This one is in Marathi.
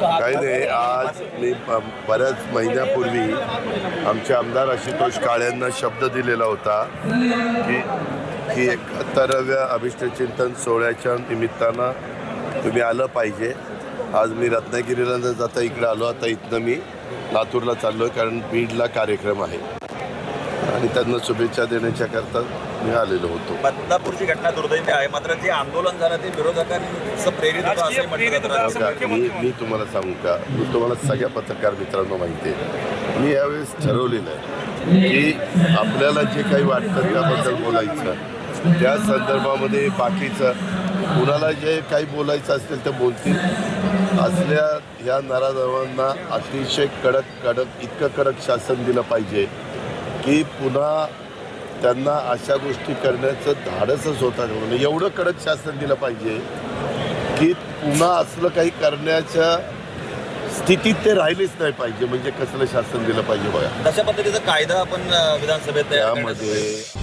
काही नाही आज मी बऱ्याच महिन्यापूर्वी आमचे आमदार आशुतोष काळेंना शब्द दिलेला होता की की एकाहत्तराव्या अभिष्टचिंतन सोहळ्याच्या निमित्तानं तुम्ही आलं पाहिजे. आज मी रत्नागिरीला न जाता इकडे आलो आता इथनं मी लातूरला चाललो आहे कारण बीडला कार्यक्रम आहे. आणि त्यांना शुभेच्छा देण्याच्या करता मी आलेलो होतो. बदलापूरची घटना दुर्दैवी आहे. मात्र जे आंदोलन झालं ते विरोधकांचं प्रेरित होतं असं म्हटलं जातं. हो का? मी मी तुम्हाला सांगू का? मी तुम्हाला सगळ्या पत्रकार मित्रांना माहिती आहे. मी यावेळेस ठरवलेलं आहे की आपल्याला जे काही वाटतं त्याबद्दल बोलायचं. त्या संदर्भामध्ये बाकीचं कुणाला जे काही बोलायचं असेल ते बोलतील. असल्या ह्या नाराजांना अतिशय कडक कडक इतकं कडक शासन दिलं पाहिजे. की पुन्हा त्यांना अशा गोष्टी करण्याचं धाडसच होता. नये. एवढं कडक शासन दिलं पाहिजे की पुन्हा असलं काही करण्याच्या स्थितीत ते राहिलेच नाही पाहिजे. म्हणजे कसलं शासन दिलं पाहिजे बघा. तशा पद्धतीचा कायदा आपण विधानसभेत त्यामध्ये